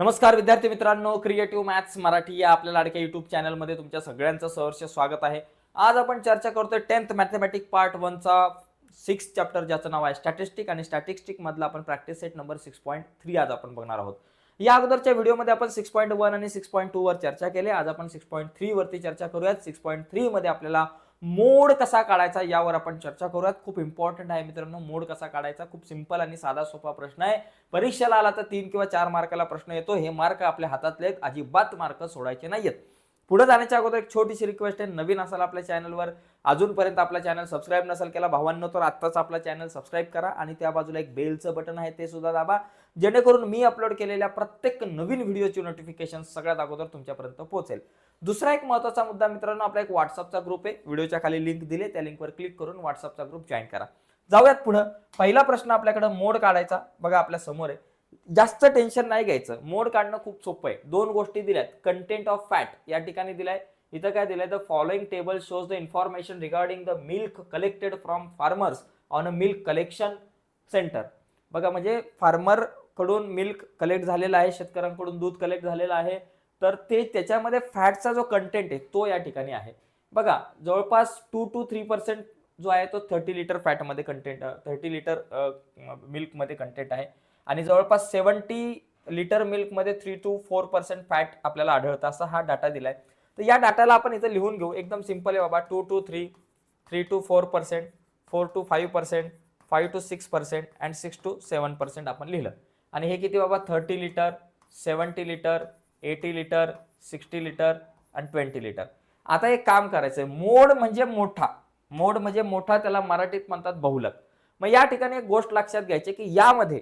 नमस्कार विद्यार्थी मित्रांनो क्रिएटिव्ह मॅथ्स मराठी या आपल्या लाडक्या युट्यूब चॅनलमध्ये तुमच्या सगळ्यांचं सहर्ष स्वागत आहे. आज आपण चर्चा करतोय टेन्थ मॅथमॅटिक पार्ट वनचा सिक्स चॅप्टर ज्याचं नाव आहे स्टॅटिस्टिक आणि स्टॅटिस्टिक मधला आपण practice set number six point three आज आपण बघणार आहोत. या अगोदरच्या व्हिडिओमध्ये आपण सिक्स पॉईंट वन आणि सिक्स पॉईंट टू वर चर्चा केली. आज आपण सिक्स पॉईंट थ्री वरती चर्चा करूयात. सिक्स पॉईंट थ्री मध्ये आपल्याला मोड कसा काढायचा यावर आपण चर्चा करूयात. खूप इम्पॉर्टंट आहे मित्रांनो मोड कसा काढायचा? खूप सिंपल आणि साधा सोपा प्रश्न आहे. परीक्षेला आला तर तीन किंवा चार मार्काला प्रश्न येतो. हे मार्क आपल्या हातातले आहेत. अजिबात मार्क सोडायचे नाहीयेत. पुढे जाण्याच्या अगोदर एक छोटीशी रिक्वेस्ट आहे. नवीन असाल आपल्या चॅनलवर अजूनपर्यंत आपला चॅनल सबस्क्राईब नसेल केला भावांनो तर आत्ताच आपला चॅनल सबस्क्राईब करा आणि त्या बाजूला एक बेलचं बटन आहे ते सुद्धा दाबा. जेणेकरून मी अपलोड केलेल्या प्रत्येक नवीन व्हिडिओची नोटिफिकेशन सगळ्यात अगोदर तुमच्यापर्यंत पोहोचेल. दुसरा एक महत्त्वाचा मुद्दा मित्रांनो आपला एक व्हॉट्सअपचा ग्रुप आहे. व्हिडिओच्या खाली लिंक दिले त्या लिंकवर क्लिक करून व्हॉट्सअपचा ग्रुप जॉईन करा. जाऊयात पुढं. पहिला प्रश्न आपल्याकडे मोड काढायचा. बघा आपल्यासमोर आहे. जास्त टेन्शन नाही घ्यायचं. मोड काढणं खूप सोपं आहे. दोन गोष्टी दिल्यात. कंटेंट ऑफ फॅट या ठिकाणी दिलाय. इथं काय दिलंय? The following table shows the information regarding the milk collected from farmers on a milk collection centre बघा म्हणजे फार्मरकडून मिल्क कलेक्ट झालेलं आहे. शेतकऱ्यांकडून दूध कलेक्ट झालेलं आहे. तर ते त्याच्यामध्ये फॅटचा जो कंटेंट आहे तो या ठिकाणी आहे. बघा जवळपास टू टू थ्री पर्सेंट जो आहे तो थर्टी लिटर फॅटमध्ये कंटेंट थर्टी लिटर मिल्कमध्ये कंटेंट आहे. आणि जवळपास seventy litre मिल्कमध्ये three to four percent fat आपल्याला आढळतं असा हा डाटा दिला आहे तर या डाटाला आपण इथं लिहून घेऊ. एकदम सिंपल आहे बाबा two to three three to four percent four to five percent five to six percent and six to seven percent आपण लिहिलं. आणि हे किती बाबा thirty litre seventy litre eighty litre sixty litre आणि ट्वेंटी लिटर. आता एक काम करायचं आहे मोड म्हणजे मोठा. मोड म्हणजे मोठा त्याला मराठीत म्हणतात बहुलक. मग या ठिकाणी एक गोष्ट लक्षात घ्यायची की यामध्ये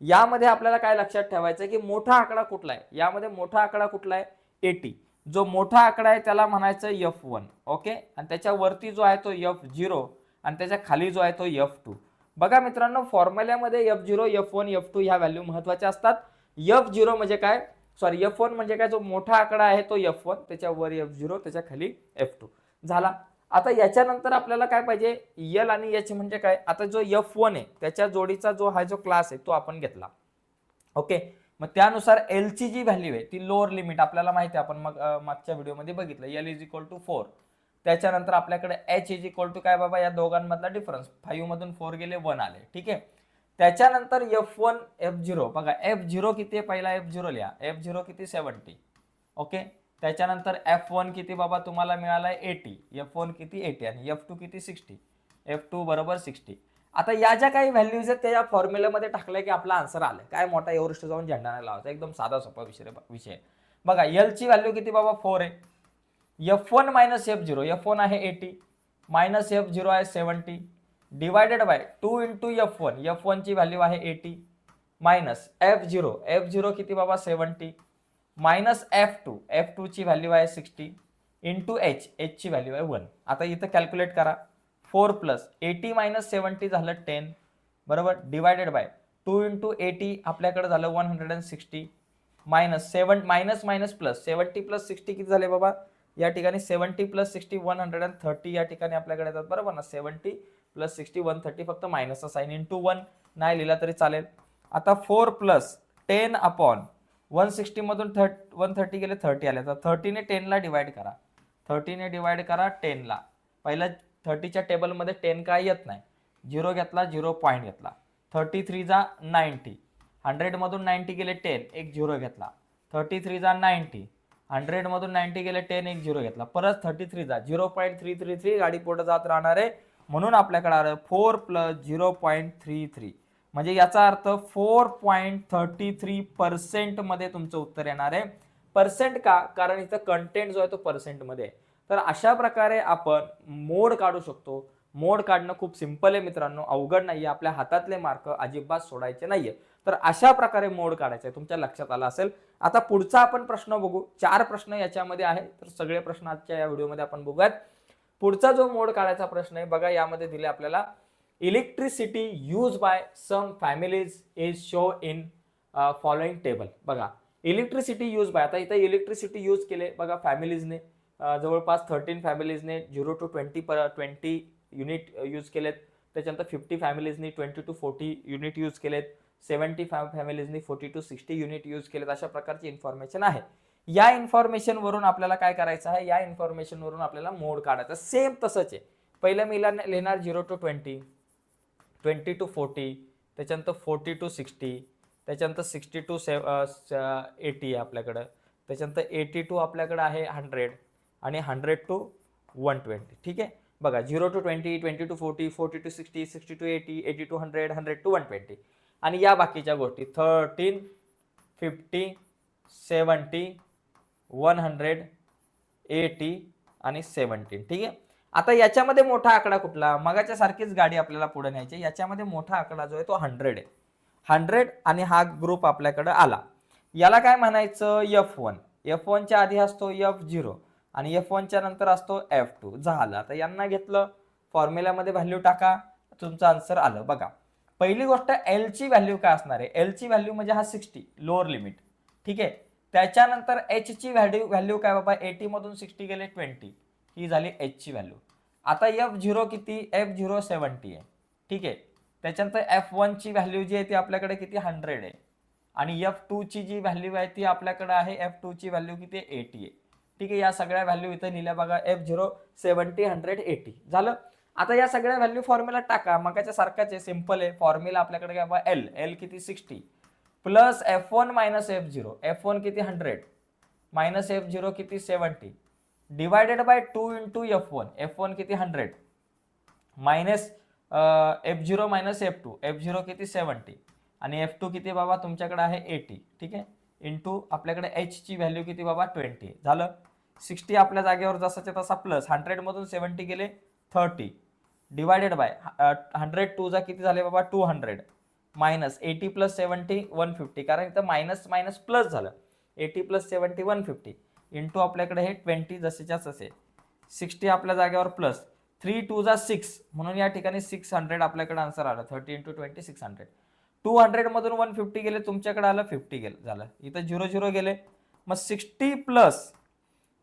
यामध्ये आपल्याला काय लक्षात ठेवायचं की मोठा आकडा कुठला आहे? यामध्ये मोठा आकडा कुठला आहे? एटी. जो मोठा आकडा आहे त्याला म्हणायचं यफ वन ओके? आणि त्याच्यावरती जो आहे तो यफ झिरो आणि त्याच्याखाली जो आहे तो यफ टू. बघा मित्रांनो फॉर्म्युल्यामध्ये F zero F one F two ह्या व्हॅल्यू महत्त्वाच्या असतात. यफ झिरो म्हणजे काय? सॉरी एफ वन म्हणजे काय? जो मोठा आकडा आहे तो एफ वन त्याच्यावर एफ झिरो त्याच्याखाली एफ टू झाला. आता याच्यानंतर आपल्याला काय पाहिजे? यल आणि एच म्हणजे काय? आता जो एफ वन आहे त्याच्या जोडीचा जो हा जो क्लास आहे तो आपण घेतला. ओके मग त्यानुसार एलची जी व्हॅल्यू आहे ती लोअर लिमिट आपल्याला माहिती आहे. आपण मग मागच्या व्हिडिओमध्ये बघितलं. L is equal to four त्याच्यानंतर आपल्याकडे एच इज इक्वल टू काय बाबा? या दोघांमधला डिफरन्स फाईव्ह मधून फोर गेले वन आले. ठीक आहे? त्याच्यानंतर एफ वन एफ झिरो बघा एफ झिरो किती आहे? पहिला एफ झिरो लिहा. एफ झिरो किती? सेवन्टी ओके त्याच्यानंतर एफ वन किती बाबा तुम्हाला मिळालाय एटी एफ वन किती? एटी आणि एफ टू किती? सिक्स्टी एफ टू बरोबर सिक्स्टी आता या ज्या काही व्हॅल्यूज आहेत त्या या फॉर्म्युल्यामध्ये टाकल्या की आपला आन्सर आलं काय मोठा एवरेस्ट जाऊन झेंडा नाही लावायचा. एकदम साधा सोपा विषय विषय बघा एलची व्हॅल्यू किती बाबा? फोर आहे. F one minus F zero F one आहे एटी मायनस एफ झिरो आहे seventy divided by two into F one F वनची व्हॅल्यू आहे eighty minus F zero F zero किती बाबा? Seventy minus F two F टूची value आहे sixty into H एचची value आहे one आता इथं कॅल्क्युलेट करा. Four plus eighty minus seventy झालं टेन बरोबर? Divided by two into eighty आपल्याकडे झालं one hundred and sixty minus seven minus minus plus seventy plus sixty किती झाले बाबा? या ठिकाणी seventy plus sixty one hundred and thirty या ठिकाणी आपल्याकडे येतात. बरोबर ना? Seventy plus sixty one thirty फक्त मायनसचा साईन इन टू वन नाही लिहिला तरी चालेल. आता four plus ten upon one सिक्स्टीमधून thirty one thirty गेले थर्टी आले. तर थर्टीने टेनला डिवाइड करा. थर्टीने डिवाइड करा टेनला पहिल्या थर्टीच्या टेबलमध्ये टेन काय येत नाही. झिरो घेतला झिरो पॉईंट घेतला. थर्टी थ्रीचा नाईन्टी हंड्रेडमधून नाईन्टी गेले टेन एक झिरो घेतला. थर्टी थ्री जा नाईन्टी हंड्रेडमधून नाईन्टी गेले टेन एक झिरो घेतला. परत थर्टी थ्री जा. Zero point three three three गाडी पुढे जात राहणार आहे. म्हणून आपल्याकडे आलं four plus zero point three three. म्हणजे याचा अर्थ फोर पॉईंट थर्टी थ्री पर्सेंटमध्ये तुमचं उत्तर येणार आहे. पर्सेंट का? कारण इथं कंटेंट जो आहे तो पर्सेंटमध्ये आहे. तर अशा प्रकारे आपण मोड काढू शकतो. मोड काढणं खूप सिंपल आहे मित्रांनो. अवघड नाही आहे आपल्या हातातले मार्क अजिबात सोडायचे नाहीये. तर अशा प्रकारे मोड काढायचे आहे. तुमच्या लक्षात आला असेल? आता पुढचा आपण प्रश्न बघू. चार प्रश्न याच्यामध्ये आहे. तर सगळे प्रश्न आजच्या या व्हिडिओमध्ये आपण बघूयात. पुढचा जो मोड काढायचा प्रश्न आहे बघा यामध्ये दिले आपल्याला electricity use by some families is show in following table बघा इलेक्ट्रिसिटी यूज बाय आता इथं इलेक्ट्रिसिटी यूज केले बघा फॅमिलीजने जवळपास thirteen फॅमिलीजने zero to twenty per twenty unit use केलेत. त्याच्यानंतर fifty फॅमिलीजनी twenty to forty unit use केलेत. सेवन्टी फॅ फॅमिलीजनी forty to sixty unit use केलेत. अशा प्रकारची इन्फॉर्मेशन आहे. या इन्फॉर्मेशन वरून आपल्याला काय करायचं आहे? या इन्फॉर्मेशन वरून आपल्याला मोड काढायचा सेम तसंच आहे. पहिलं मी लिहिणार- लिहिणार zero to twenty twenty to forty त्याच्यानंतर फोर्टी टू सिक्स्टी त्याच्यानंतर सिक्स्टी टू सेव एटी आहे आपल्याकडं. त्याच्यानंतर एटी टू आपल्याकडं आहे हंड्रेड आणि हंड्रेड टू वन ट्वेंटी ठीक आहे? बघा zero to twenty twenty to forty forty to sixty sixty to eighty eighty to hundred hundred to one twenty आणि या बाकीच्या गोष्टी thirteen fifty seventy one hundred eighty आणि सेवन्टीन ठीक आहे आता याच्यामध्ये मोठा आकडा कुठला मगाच्या सारखीच गाडी आपल्याला पुढे न्यायची याच्यामध्ये मोठा आकडा जो आहे तो हंड्रेड आहे हंड्रेड आणि हा ग्रुप आपल्याकडं आला याला काय म्हणायचं एफ वन एफ वनच्या आधी असतो एफ झिरो आणि एफ वनच्या नंतर असतो एफ टू झालं आता यांना घेतलं फॉर्म्युल्यामध्ये व्हॅल्यू टाका तुमचं आन्सर आलं बघा पहिली गोष्ट एलची व्हॅल्यू काय असणार आहे एलची व्हॅल्यू म्हणजे हा सिक्स्टी लोअर लिमिट ठीक आहे त्याच्यानंतर एच ची व्हॅल्यू व्हॅल्यू काय बाबा? एटी मधून सिक्स्टी गेले ट्वेंटी ही झाली एच ची व्हॅल्यू आता एफ झिरो किती? एफ झिरो सेवन्टी आहे. ठीक आहे? त्याच्यानंतर एफ वनची व्हॅल्यू जी आहे ती आपल्याकडे किती? हंड्रेड आहे. आणि एफ टूची जी व्हॅल्यू आहे ती आपल्याकडे आहे एफ टूची व्हॅल्यू किती? आहे एटी आहे. ठीक आहे? या सगळ्या व्हॅल्यू इथं लिहिल्या बघा. F zero seventy hundred eighty झालं? आता या सगळ्या व्हॅल्यू फॉर्म्युला टाका. मगाच्या सारखाच आहे. सिंपल आहे. फॉर्म्युला आपल्याकडे काय बाबा? एल एल किती? Sixty plus F one minus F zero F one किती हंड्रेड मायनस एफ झिरो किती seventy divided by two into F one F one किती hundred minus F zero minus F two F zero किती seventy आणि F two किती बाबा तुमच्याकडे आहे eighty ठीक आहे? इंटू आपल्याकडे एचची व्हॅल्यू किती बाबा ट्वेंटी झालं? सिक्स्टी आपल्या जागेवर जसाच्या तसा प्लस हंड्रेडमधून सेवन्टी गेले थर्टी डिवायडेड बाय हंड्रेड टूचा किती झाले बाबा two hundred minus eighty plus seventy one fifty कारण इथं मायनस मायनस प्लस झालं. Eighty plus seventy one fifty into आपल्याकडे हे ट्वेंटी जसेच्या तसे. सिक्स्टी आपल्या जागेवर प्लस थ्री टू जा सिक्स म्हणून या ठिकाणी सिक्स हंड्रेड आपल्याकडे आन्सर आलं. Thirty into twenty six hundred two हंड्रेडमधून one fifty गेले तुमच्याकडे आलं फिफ्टी गेलं झालं. इथं झिरो झिरो गेले. मग सिक्स्टी प्लस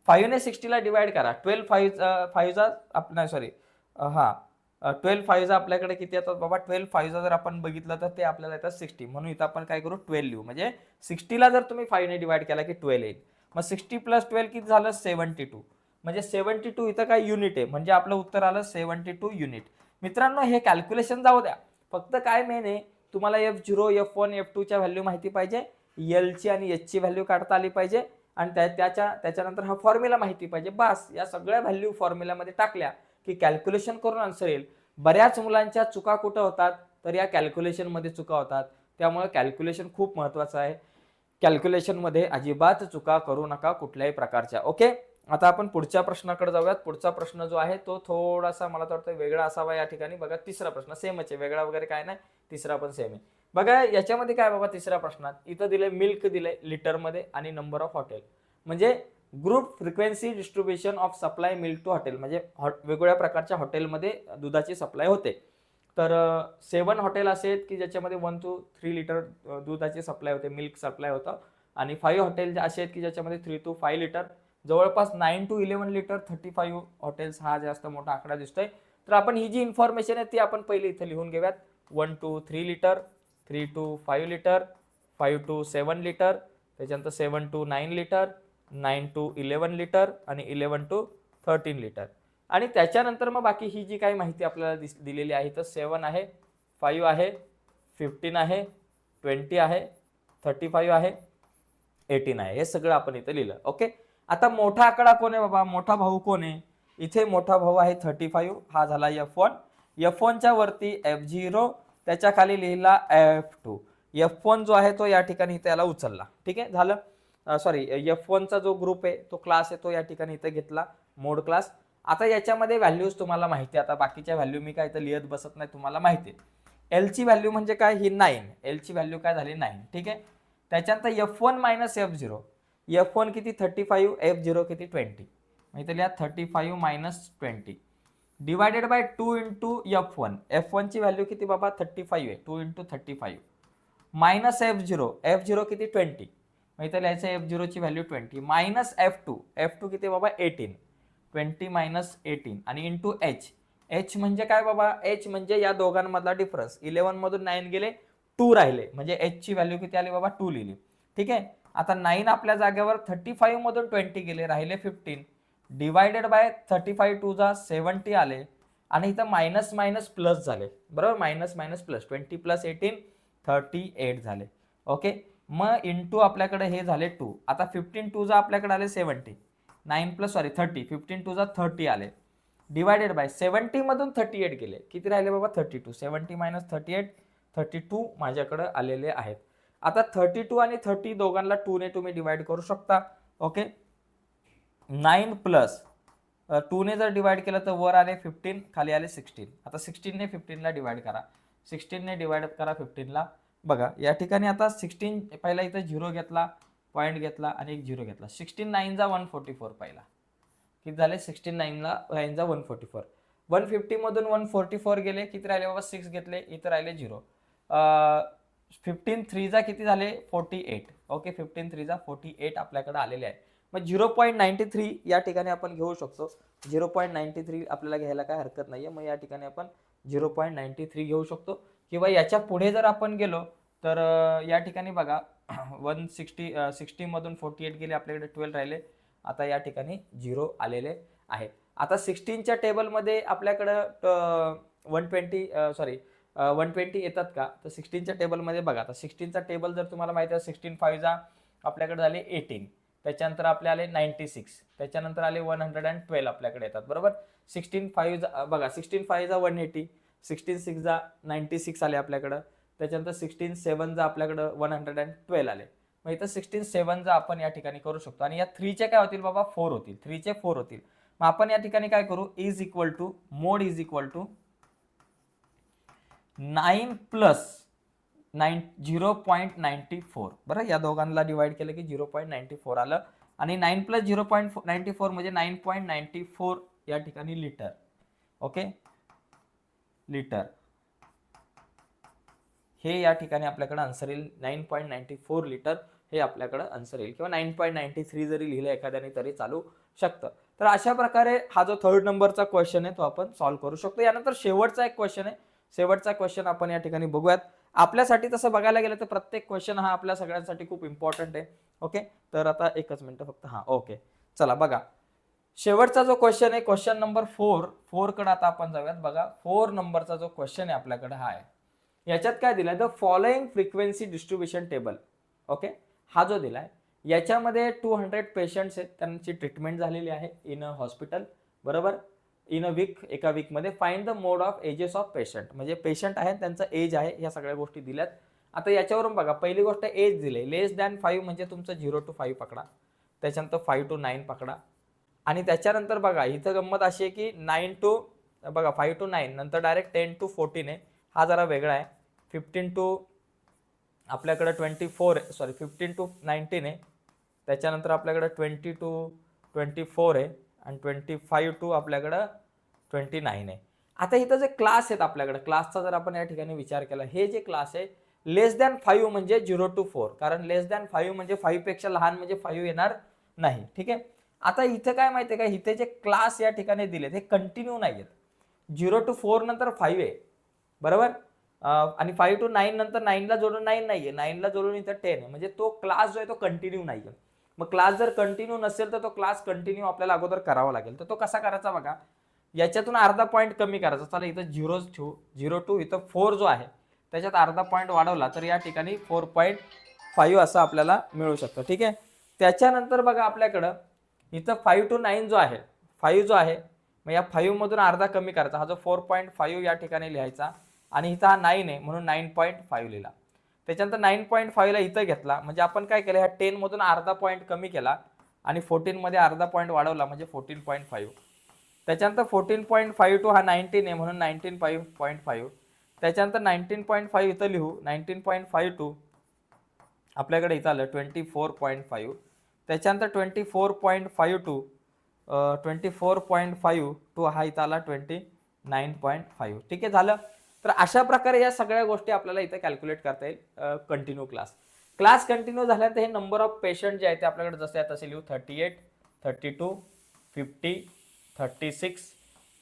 फाईव्हने सिक्स्टीला डिवाईड करा. ट्वेल्व फाईव्ह फाईव्हचा आप नाही सॉरी हां. ट्वेल्व फाईव्हचा आपल्याकडे किती येतात? बाबा ट्वेल्व फाईव्हचा जर आपण बघितलं तर ते आपल्याला येतात सिक्स्टी म्हणून इथं आपण काय करू? ट्वेल्व लिहू. म्हणजे सिक्स्टीला जर तुम्ही फाईव्हने डिवाइड केला की ट्वेल्व येईल. मग सिक्स्टी प्लस ट्वेल्व किती झालं? सेवन्टी टू म्हणजे सेवन्टी टू इथं काय युनिट आहे? म्हणजे आपलं उत्तर आलं सेवन्टी टू युनिट मित्रांनो हे कॅल्क्युलेशन जाऊ द्या. फक्त काय मेन आहे? तुम्हाला F zero F one F टूच्या value माहिती पाहिजे. एलची आणि एचची व्हॅल्यू काढता आली पाहिजे. आणि त्या त्याच्या त्याच्यानंतर हा फॉर्म्युला माहिती पाहिजे. बस या सगळ्या व्हॅल्यू फॉर्म्युल्यामध्ये टाकल्या. की कॅल्क्युलेशन करून आन्सर येईल. बऱ्याच मुलांच्या चुका कुठं होतात? तर या कॅल्क्युलेशनमध्ये चुका होतात. त्यामुळे कॅल्क्युलेशन खूप महत्त्वाचं आहे. कॅल्क्युलेशनमध्ये अजिबात चुका करू नका कुठल्याही प्रकारच्या. ओके आता आपण पुढच्या प्रश्नाकडे जाऊयात. पुढचा प्रश्न जो आहे तो थोडासा मला तर वाटतं वेगळा असावा या ठिकाणी. बघा तिसरा प्रश्न सेमच आहे वेगळा वगैरे काय नाही. तिसरा पण सेम आहे. बघा याच्यामध्ये काय बाबा तिसऱ्या प्रश्नात? इथं दिले मिल्क दिले लिटरमध्ये आणि नंबर ऑफ हॉटेल म्हणजे group frequency distribution of supply milk to hotel म्हणजे हॉट वेगवेगळ्या प्रकारच्या हॉटेलमध्ये दुधाची सप्लाय होते. तर सेवन हॉटेल असे आहेत की ज्याच्यामध्ये वन टू थ्री लिटर दुधाची सप्लाय होते मिल्क सप्लाय होतं. आणि फाईव्ह हॉटेल असे आहेत की ज्याच्यामध्ये थ्री टू फाईव्ह लिटर जवळपास nine to eleven litre thirty five hotels हा जास्त मोठा आकडा दिसतोय. तर आपण ही जी इन्फॉर्मेशन आहे ती आपण पहिले इथे लिहून घेऊयात. One to three litre three to five litre five to seven litre त्याच्यानंतर seven to nine litre nine to eleven litre आणि इलेवन टू थर्टीन लिटर. आणि त्याच्यानंतर मग बाकी ही जी काही माहिती आपल्याला दिस दिलेली आहे तर सेवन आहे फाईव्ह आहे फिफ्टीन आहे ट्वेंटी आहे थर्टी फाईव्ह आहे एटीन आहे. हे सगळं आपण इथं लिहिलं. ओके? आता मोठा आकडा कोण आहे बाबा? मोठा भाऊ कोण आहे? इथे मोठा भाऊ आहे थर्टी फाईव्ह हा झाला एफ वन एफ वनच्या वरती एफ झिरो त्याच्याखाली लिहिला एफ टू एफ वन जो आहे तो या ठिकाणी त्याला उचलला. ठीक आहे? झालं? सॉरी एफ वनचा जो ग्रुप आहे तो क्लास आहे तो या ठिकाणी इथं घेतला मोड क्लास आता याच्यामध्ये व्हॅल्यूज तुम्हाला माहिती आहे. आता बाकीच्या व्हॅल्यू मी काय इथं लिहित बसत नाही तुम्हाला माहिती आहे. एलची व्हॅल्यू म्हणजे काय? ही नाईन एलची व्हॅल्यू काय झाली? नाईन ठीक आहे? त्याच्यानंतर F one minus F zero F one किती? थर्टी फाईव्ह एफ झिरो किती? ट्वेंटी माहिती लिहा thirty five minus twenty divided by two into F one F वनची व्हॅल्यू किती बाबा? थर्टी फाईव्ह आहे. Two into thirty five minus F zero F zero किती? Twenty इथं लिहायचं F झिरोची value twenty minus F two F two किती बाबा? Eighteen twenty minus eighteen आणि इंटू एच एच म्हणजे काय बाबा? एच म्हणजे या दोघांमधला डिफरन्स इलेव्हनमधून नाईन गेले टू राहिले. म्हणजे एचची व्हॅल्यू किती आली बाबा? टू लिहिली. ठीक आहे? आता नाईन आपल्या जागेवर थर्टी फाईव्हमधून ट्वेंटी गेले राहिले fifteen divided by thirty five two जा सेवन्टी आले. आणि इथं मायनस मायनस प्लस झाले. बरोबर? Minus minus plus twenty plus eighteen thirty eight झाले. ओके मग इन टू आपल्याकडे हे झाले टू आता फिफ्टीन टू आपल्याकडे आले seventy nine plus sorry thirty fifteen two thirty आले. डिवायडेड बाय सेवन्टीमधून थर्टी एट गेले. किती राहिले बाबा? Thirty two seventy minus thirty eight thirty two माझ्याकडे आलेले आहेत. आता थर्टी टू आणि थर्टी दोघांना टूने तुम्ही डिवाइड करू शकता. ओके नाईन प्लस टूने जर डिवाइड केलं तर वर आले फिफ्टीन खाली आले सिक्स्टीन आता सिक्स्टीनने फिफ्टीनला डिवाइड करा. सिक्स्टीनने डिवाइड करा फिफ्टीनला बघा या ठिकाणी आता सिक्स्टीन पहिला इथं झिरो घेतला पॉईंट घेतला आणि एक झिरो घेतला. सिक्स्टीन नाईनचा वन फोर्टी फोर पहिला. किती झाले? सिक्स्टीन नाईनला नाईनचा वन फोर्टी फोर वन फिफ्टीमधून वन फोर्टी फोर गेले किती राहिले बाबा? सिक्स घेतले इथं राहिले झिरो फिफ्टीन थ्रीचा किती झाले? फोर्टी एट ओके फिफ्टीन थ्रीचा फोर्टी एट आपल्याकडे आलेले आहे. मग झिरो पॉईंट नाईन्टी थ्री या ठिकाणी आपण घेऊ शकतो. झिरो पॉईंट नाईन्टी थ्री आपल्याला घ्यायला काय हरकत नाही आहे मग या ठिकाणी आपण झिरो पॉईंट नाईन्टी थ्री घेऊ शकतो. किंवा याच्यापुढे जर आपण गेलो तर या ठिकाणी बघा वन सिक्स्टी सिक्स्टीमधून फोर्टी एट गेले आपल्याकडे ट्वेल्व राहिले. आता या ठिकाणी झिरो आलेले आहेत आता सिक्स्टीनच्या टेबलमध्ये आपल्याकडं one twenty sorry one twenty येतात का? तर सिक्स्टीनच्या टेबलमध्ये बघा आता सिक्स्टीनचा टेबल जर तुम्हाला माहिती आहे सिक्स्टीन फाईव्हचा आपल्याकडे झाले एटीन. त्याच्यानंतर आपले आले नाईन्टी सिक्स. त्याच्यानंतर आले वन हंड्रेड अँड ट्वेल्व आपल्याकडे येतात बरोबर? सिक्स्टीन फाईव्ह बघा सिक्स्टीन फाईव्हचा वन एटी. सिक्स्टीन सिक्सचा नाईन्टी सिक्स आले आपल्याकडं. त्याच्यानंतर सिक्स्टीन सेवनचा आपल्याकडं वन हंड्रेड अँड ट्वेल्व आले. मग इथं सिक्स्टीन सेवनचा आपण या ठिकाणी करू शकतो. आणि या थ्रीचे काय होतील बाबा? फोर होतील. थ्रीचे फोर होतील. मग आपण या ठिकाणी काय करू? Is equal to mode is equal to nine plus nine zero point ninety four बरं या दोघांना डिवाइड केलं की झिरो पॉईंट नाईन्टी फोर आलं. आणि nine plus zero point ninety four म्हणजे नाईन पॉईंट नाईन्टी फोर या ठिकाणी लिटर ओके लिटर. हे या ठिकाणी आपल्याकडे आन्सर येईल. Nine point ninety four litre हे आपल्याकडे आन्सर येईल. किंवा नाईन पॉईंट नाईन्टी थ्री जरी लिहिलं एखाद्याने तरी चालू शकतं. तर अशा प्रकारे हा जो थर्ड नंबरचा क्वेश्चन आहे तो आपण सॉल्व्ह करू शकतो. यानंतर शेवटचा एक क्वेश्चन आहे. शेवटचा क्वेश्चन आपण या ठिकाणी बघूयात. आपल्यासाठी तसं बघायला गेलं तर प्रत्येक क्वेश्चन हा आपल्या सगळ्यांसाठी खूप इम्पॉर्टंट आहे. ओके तर आता एकच मिनटं फक्त. हां ओके चला बघा. शेवटचा जो क्वेश्चन आहे क्वेश्चन नंबर फोर फोरकडे आता आपण जाऊयात. बघा फोर नंबरचा जो क्वेश्चन आहे आपल्याकडे हा आहे. याच्यात काय दिलाय? The following frequency distribution table okay हा जो दिलाय याच्यामध्ये टू हंड्रेड पेशंट्स आहेत. त्यांची ट्रीटमेंट झालेली आहे इन अ हॉस्पिटल बरोबर? इन अ वीक एका वीकमध्ये find the mode of ages of patient म्हणजे पेशंट आहेत त्यांचं एज आहे या सगळ्या गोष्टी दिल्यात. आता याच्यावरून बघा पहिली गोष्ट एज दिले. लेस दॅन फाईव्ह म्हणजे तुमचं झिरो टू फाईव्ह पकडा. त्याच्यानंतर फाईव्ह टू नाईन पकडा. आणि त्याच्यानंतर बघा इथं गंमत अशी आहे की नाईन टू बघा फाईव्ह टू नाईन नंतर डायरेक्ट टेन टू फोर्टीन आहे. हा जरा वेगळा आहे. फिफ्टीन टू आपल्याकडं ट्वेंटी फोर आहे. सॉरी फिफ्टीन टू नाईन्टीन आहे. त्याच्यानंतर आपल्याकडं ट्वेंटी टू ट्वेंटी फोर आहे. आणि ट्वेंटी फाईव्ह टू आपल्याकडं ट्वेंटी नाईन आहे. आता इथं जे क्लास आहेत आपल्याकडं क्लासचा जर आपण या ठिकाणी विचार केला हे जे क्लास आहे लेस दॅन फाईव्ह म्हणजे झिरो टू फोर कारण लेस दॅन फाईव्ह म्हणजे फाईव्हपेक्षा लहान म्हणजे फाईव्ह येणार नाही. ठीक आहे? आता इथं काय माहिती आहे का? इथे जे क्लास या ठिकाणी दिलेत हे कंटिन्यू नाही आहेत झिरो टू फोर नंतर फाईव्ह आहे. बरोबर? आणि फाईव्ह टू नाईन नंतर नाईनला जोडून नाईन नाही आहे नाईनला जोडून इथं टेन आहे. म्हणजे तो क्लास जो आहे तो कंटिन्यू नाही आहे मग क्लास जर कंटिन्यू नसेल तर तो क्लास कंटिन्यू आपल्याला अगोदर करावा लागेल. तर तो कसा करायचा बघा? याच्यातून अर्धा पॉईंट कमी करायचा. चला इथं झिरो टू झिरो टू इथं फोर जो आहे त्याच्यात अर्धा पॉईंट वाढवला तर या ठिकाणी फोर पॉईंट फाईव्ह असं आपल्याला मिळू शकतं. ठीक आहे? त्याच्यानंतर बघा आपल्याकडं इथं फाईव्ह टू नाईन जो आहे फाईव्ह जो आहे मग या फाईव्हमधून अर्धा कमी करायचा. हा जो फोर पॉईंट फाईव्ह या ठिकाणी लिहायचा आणि इथं हा नाईन आहे म्हणून नाईन पॉईंट फाईव्ह लिहिला. त्याच्यानंतर नाईन पॉईंट फाईव्हला इथं घेतला. म्हणजे आपण काय केलं ह्या टेनमधून अर्धा पॉईंट कमी केला आणि फोर्टीनमध्ये अर्धा पॉईंट वाढवला म्हणजे फोर्टीन पॉईंट फाईव्ह त्याच्यानंतर फोर्टीन पॉईंट फाईव्ह टू हा नाईन्टीन आहे म्हणून नाईन्टीन फाईव्ह पॉईंट फाईव्ह त्याच्यानंतर नाईन्टीन पॉईंट फाईव्ह इथं लिहू. नाईन्टीन पॉईंट फाईव्ह टू आपल्याकडे इथं आलं ट्वेंटी फोर पॉईंट फाईव्ह त्याच्यानंतर twenty four point five to twenty four point five to हा इथं आला ट्वेंटी नाईन पॉईंट फाईव्ह ठीक आहे झालं? तर अशा प्रकारे या सगळ्या गोष्टी आपल्याला इथं कॅल्क्युलेट करता येईल कंटिन्यू क्लास क्लास कंटिन्यू झाल्यानंतर हे नंबर ऑफ पेशंट जे आहे ते आपल्याकडे जसे आहे तसे लिहू thirty eight thirty two fifty thirty six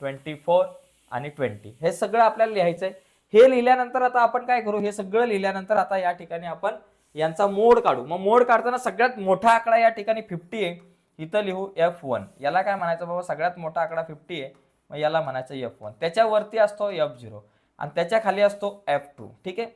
twenty four आणि ट्वेंटी हे सगळं आपल्याला लिहायचं आहे हे लिहिल्यानंतर आता आपण काय करू? हे सगळं लिहिल्यानंतर आता या ठिकाणी आपण यांचा मोड काढू. मग मोड काढताना सगळ्यात मोठा आकडा या ठिकाणी फिफ्टी आहे. इथं लिहू एफ वन याला काय म्हणायचं बाबा? सगळ्यात मोठा आकडा फिफ्टी आहे. मग याला म्हणायचं एफ वन त्याच्यावरती असतो एफ झिरो आणि त्याच्याखाली असतो एफ टू ठीक आहे?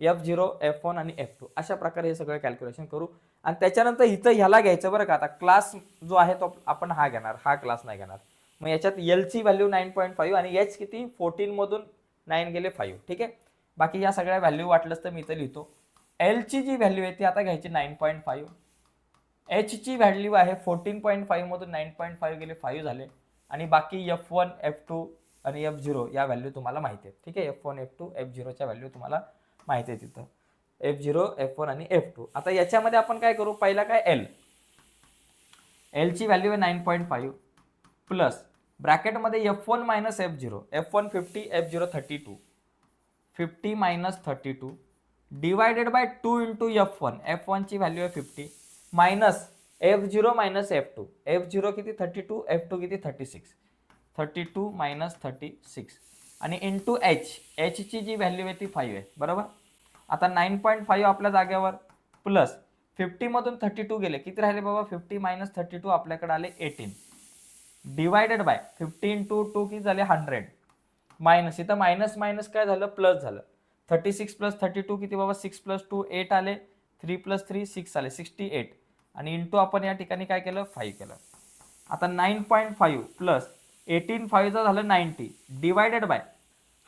एफ झिरो एफ वन आणि एफ टू अशा प्रकारे हे सगळं कॅल्क्युलेशन करू. आणि त्याच्यानंतर इथं ह्याला घ्यायचं बरं का? आता क्लास जो आहे तो आपण हा घेणार. हा क्लास नाही घेणार. मग याच्यात एलची व्हॅल्यू नाईन पॉईंट फाईव्ह आणि एच किती? फोर्टीनमधून नाईन गेले फाईव्ह ठीक आहे? बाकी या सगळ्या व्हॅल्यू वाटलंच तर मी इथं लिहितो. एलची जी व्हॅल्यू आहे ती आता घ्यायची नाईन पॉईंट फाईव्ह एचची व्हॅल्यू आहे फोर्टीन पॉईंट फाईव्हमधून नाईन पॉईंट फाईव्ह गेले फाईव्ह झाले. आणि बाकी एफ वन एफ टू आणि एफ झिरो या व्हॅल्यू तुम्हाला माहिती आहेत. ठीक आहे? F one F two F झिरोच्या value तुम्हाला माहिती आहे तिथं. एफ झिरो एफ वन आणि एफ टू आता याच्यामध्ये आपण काय करू? पहिला काय? एल एलची व्हॅल्यू आहे nine point five plus ब्रॅकेटमध्ये F one minus F zero F one fifty F zero thirty two fifty minus thirty two divided by two into F one F वनची व्हॅल्यू आहे fifty minus F zero minus F two F zero किती? Thirty two F two किती? Thirty six thirty two minus thirty six आणि into H एचची जी value आहे ती five आहे. बरोबर? आता नाईन पॉईंट फाईव्ह आपल्या जागेवर. प्लस फिफ्टीमधून थर्टी टू गेले. किती राहिले बाबा? फिफ्टी मायनस थर्टी टू आपल्याकडे आले eighteen divided by fifty into two किती झाले? हंड्रेड मायनस इथं मायनस मायनस काय झालं? प्लस झालं. Thirty six plus thirty two किती बाबा? सिक्स प्लस टू एट आले. थ्री प्लस थ्री सिक्स आले. Sixty eight. आणि इंटू आपण या ठिकाणी काय केलं? फाईव्ह केलं. आता nine point five plus eighteen फाईव्हचं झालं नाईन्टी डिवायडेड बाय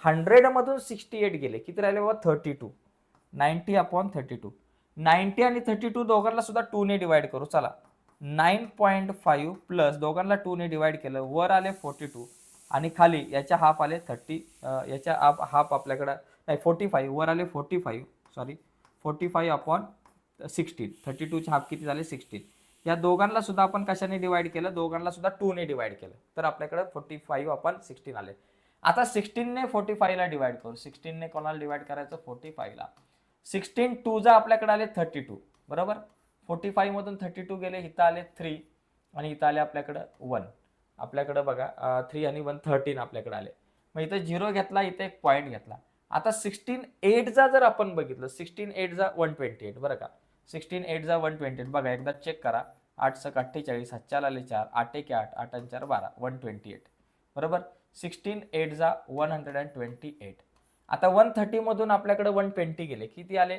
हंड्रेडमधून सिक्स्टी एट गेले. किती राहिले बाबा? Thirty two ninety upon thirty two ninety आणि थर्टी टू दोघांना सुद्धा टूने डिवाईड करू. चला. नाईन पॉईंट फाईव्ह प्लस दोघांना टूने डिवाईड केलं. वर आले फोर्टी टू आणि खाली याच्या हाफ आले थर्टी याच्या हाफ हाफ आपल्याकडं नाही फोर्टी फाईव्ह वर आले forty five sorry forty five upon sixteen thirty टूचे half किती झाले? सिक्स्टीन या दोघांना सुद्धा आपण कशाने डिवाइड केलं? दोघांना सुद्धा टूने डिवाइड केलं. तर आपल्याकडे फोर्टी फाईव्ह अपॉन सिक्स्टीन आले. आता सिक्स्टीनने फोर्टी फाईव्हला डिवाइड करू. सिक्स्टीनने कोणाला डिवाइड करायचं? फोर्टी फाईव्हला सिक्स्टीन टूचा आपल्याकडे आले थर्टी टू बरोबर? फोर्टी फाईव्हमधून थर्टी टू गेले इथं आले थ्री आणि इथं आले आपल्याकडं वन आपल्याकडं बघा थ्री आणि वन थर्टीन आपल्याकडे आले. मग इथं झिरो घेतला इथं एक पॉईंट घेतला. आता सिक्स्टीन एटचा जर आपण बघितलं सिक्स्टीन एटचा वन ट्वेंटी एट बरं का? सिक्स्टीन एटचा वन ट्वेंटी एट बघा एकदा चेक करा. आठ सक अठ्ठेचाळीस हातचार आले चार आठ एक आठ आठ आणि चार बारा वन ट्वेंटी एट बरोबर? Sixteen एटचा one hundred and twenty eight आता वन थर्टीमधून आपल्याकडे वन ट्वेंटी गेले. किती आले?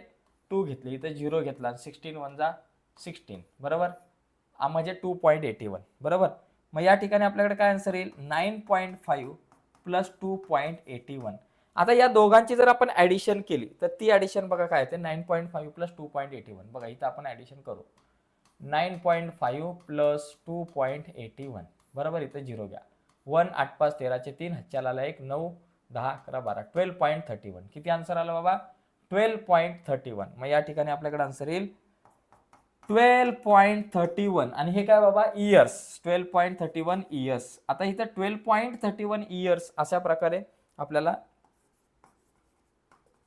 टू घेतले. इथं झिरो घेतला. सिक्स्टीन वनचा सिक्स्टीन बरोबर? म्हणजे टू पॉईंट एटी वन बरोबर? मग या ठिकाणी आपल्याकडे काय आन्सर येईल? Nine point five plus two point eighty one आता या दोघांची जर आपण ॲडिशन केली तर ती ॲडिशन बघा काय येते nine point five plus two point eighty one बघा इथं आपण ॲडिशन करू. Nine point five plus two point eighty one बरोबर इथं झिरो घ्या. वन आठ पाच तेराचे तीन हच्च्याला एक नऊ दहा अकरा बारा ट्वेल्व पॉईंट थर्टी वन किती आन्सर आला बाबा? ट्वेल्व पॉईंट थर्टी वन मग या ठिकाणी आपल्याकडे आन्सर येईल. ट्वेल्व पॉईंट थर्टी वन आणि हे काय बाबा? Years twelve point thirty one years आता इथं twelve point thirty one years अशा प्रकारे आपल्याला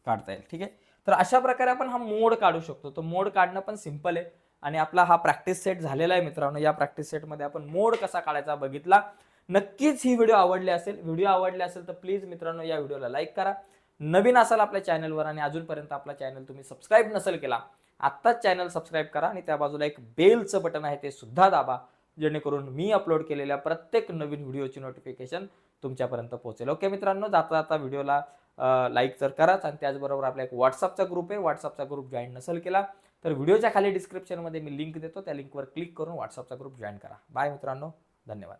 काढता येईल ठीक आहे? तर अशा प्रकारे आपण हा मोड काढू शकतो. तो मोड काढणं पण सिंपल आहे आणि आपला हा प्रॅक्टिस सेट झालेला आहे मित्रांनो. या प्रॅक्टिस सेटमध्ये आपण मोड कसा काढायचा बघितला. नक्कीच ही व्हिडिओ आवडली असेल व्हिडिओ आवडली असेल तर प्लीज मित्रांनो या व्हिडिओला लाईक करा. नवीन असाल आपल्या चॅनलवर आणि अजूनपर्यंत आपला चॅनल तुम्ही सबस्क्राईब नसेल केला आत्ताच चॅनल सबस्क्राईब करा आणि त्या बाजूला एक बेलचं बटन आहे ते सुद्धा दाबा जेणेकरून मी अपलोड केलेल्या प्रत्येक नवीन व्हिडिओची नोटिफिकेशन तुमच्यापर्यंत पोहोचेल. ओके मित्रांनो जाता जाता व्हिडिओला लाईक तर कराच आणि त्याचबरोबर आपला एक व्हॉट्सअपचा ग्रुप आहे. व्हॉट्सअपचा ग्रुप जॉईन नसेल केला तर व्हिडिओच्या खाली डिस्क्रिप्शनमध्ये मी लिंक देतो. त्या लिंकवर क्लिक करून व्हॉट्सअपचा ग्रुप जॉईन करा. बाय मित्रांनो. धन्यवाद.